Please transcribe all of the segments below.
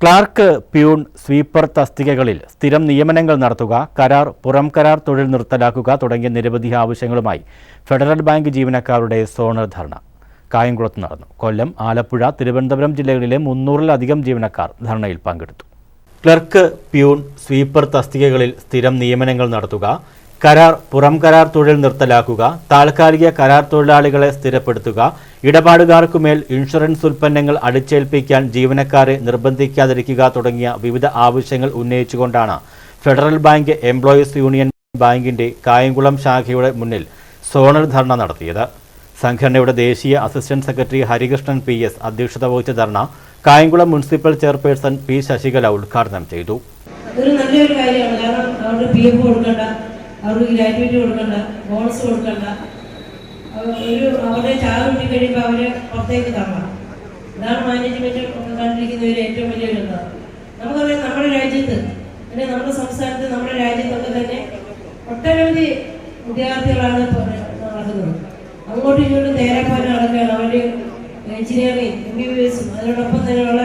Clerk peon sweeper തസ്തികകളിൽ സ്ഥിരം നിയമനങ്ങൾ നടത്തുക കരാർ പുറം കരാർ തൊഴിൽ നിർത്തലാക്കുക തുടങ്ങിയ നിരവധി ആവശ്യങ്ങളുമായി ഫെഡറൽ ബാങ്ക് ജീവനക്കാരുടെ സോണർ ധർണ. കായംകുളത്ത് നടന്നു. കൊല്ലം ആലപ്പുഴ തിരുവനന്തപുരം ജില്ലകളിലെ മുന്നൂറിലധികം ജീവനക്കാർ ധർണയിൽ പങ്കെടുത്തു. ക്ലർക്ക് പ്യൂൺ സ്വീപ്പർ തസ്തികകളിൽ സ്ഥിരം നിയമനങ്ങൾ നടത്തുക കരാർ പുറം കരാർ തൊഴിൽ നിർത്തലാക്കുക താൽക്കാലിക കരാർ തൊഴിലാളികളെ സ്ഥിരപ്പെടുത്തുക ഇടപാടുകാർക്കുമേൽ ഇൻഷുറൻസ് ഉൽപ്പന്നങ്ങൾ അടിച്ചേൽപ്പിക്കാൻ ജീവനക്കാരെ നിർബന്ധിക്കാതിരിക്കുക തുടങ്ങിയ വിവിധ ആവശ്യങ്ങൾ ഉന്നയിച്ചുകൊണ്ടാണ് ഫെഡറൽ ബാങ്ക് എംപ്ലോയീസ് യൂണിയൻ ബാങ്കിന്റെ കായംകുളം ശാഖയുടെ മുന്നിൽ സോണൽ ധർണ നടത്തിയത്. സംഘടനയുടെ ദേശീയ assistant secretary Harikrishnan P S അധ്യക്ഷത വഹിച്ച dharna Kayamkulam municipal chairperson P Sasikala ഉദ്ഘാടനം ചെയ്തു. അവർക്ക് ഗ്രാറ്റുവിറ്റി കൊടുക്കണ്ട ബോണസ് കൊടുക്കണ്ട. ഒരു അവരുടെ ചാർ കിട്ടി കഴിയുമ്പോൾ അവരെ പുറത്തേക്ക് തരണം ഇതാണ് മാനേജ്മെന്റ് കണ്ടിരിക്കുന്നതിൽ ഏറ്റവും വലിയൊരു എന്താണ് നമുക്കറിയാം നമ്മുടെ രാജ്യത്ത് അല്ലെങ്കിൽ നമ്മുടെ സംസ്ഥാനത്ത് നമ്മുടെ രാജ്യത്തൊക്കെ തന്നെ ഒട്ടനവധി വിദ്യാർത്ഥികളാണ് നടക്കുന്നത്. അങ്ങോട്ടും ഇങ്ങോട്ടും തേരാപ്പാരം നടക്കുകയാണ്. അവരുടെ എഞ്ചിനീയറിംഗ് എം ബി ബി എസും അതിനോടൊപ്പം തന്നെയുള്ള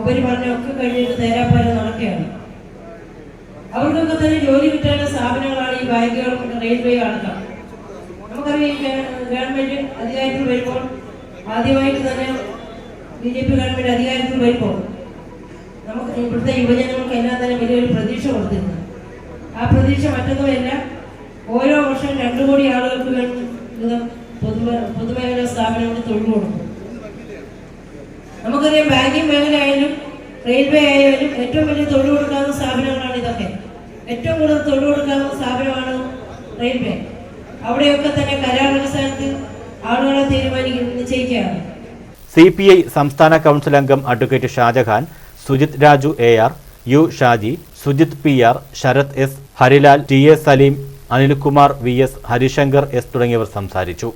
ഉപരിപഠനമൊക്കെ കഴിഞ്ഞിട്ട് തേരാപ്പാരം നടക്കുകയാണ്. അവർക്കൊക്കെ തന്നെ ജോലി കിട്ടേണ്ട സ്ഥാപനങ്ങളാണ് ഈ ബാങ്കുകളും റെയിൽവേ അടക്കം നമുക്കറിയാം ഗവൺമെന്റ് അധികാരത്തിൽ വരുമ്പോൾ ആദ്യമായിട്ട് തന്നെ ബി ജെ പി ഗവൺമെന്റ് അധികാരത്തിൽ വരുമ്പോൾ നമുക്ക് ഇവിടുത്തെ യുവജനങ്ങൾക്ക് എല്ലാം തന്നെ വലിയൊരു പ്രതീക്ഷ കൊടുത്തിരുന്നു ആ പ്രതീക്ഷ മറ്റൊന്നുമല്ല ഓരോ വർഷം രണ്ടു കോടി ആളുകൾക്ക് വേണ്ടി പൊതുമേ പൊതുമേഖലാ സ്ഥാപനങ്ങൾ തൊഴിൽ കൊടുക്കും. നമുക്കറിയാം ബാങ്കിങ് മേഖല ആയാലും റെയിൽവേ ആയാലും ഏറ്റവും വലിയ തൊഴിൽ കൊടുക്കാവുന്ന ഇതൊക്കെ ഏറ്റവും കൂടുതൽ തൊഴിൽ കൊടുക്കാവുന്ന സ്ഥാപനമാണ് റെയിൽവേ. അവിടെയൊക്കെ തന്നെ കരാർ അടിസ്ഥാനത്തിൽ ആളുകളെ തീരുമാനിക്കും നിശ്ചയിക്കുകയാണ്. സി പി ഐ സംസ്ഥാന കൗൺസിൽ അംഗം advocate Shajahan Sujith Raju A R U Shaji Sujith P R Sarath S Harilal T A Saleem Anilkumar V S Harishankar S തുടങ്ങിയവർ സംസാരിച്ചു.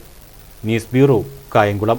News bureau Kayamkulam.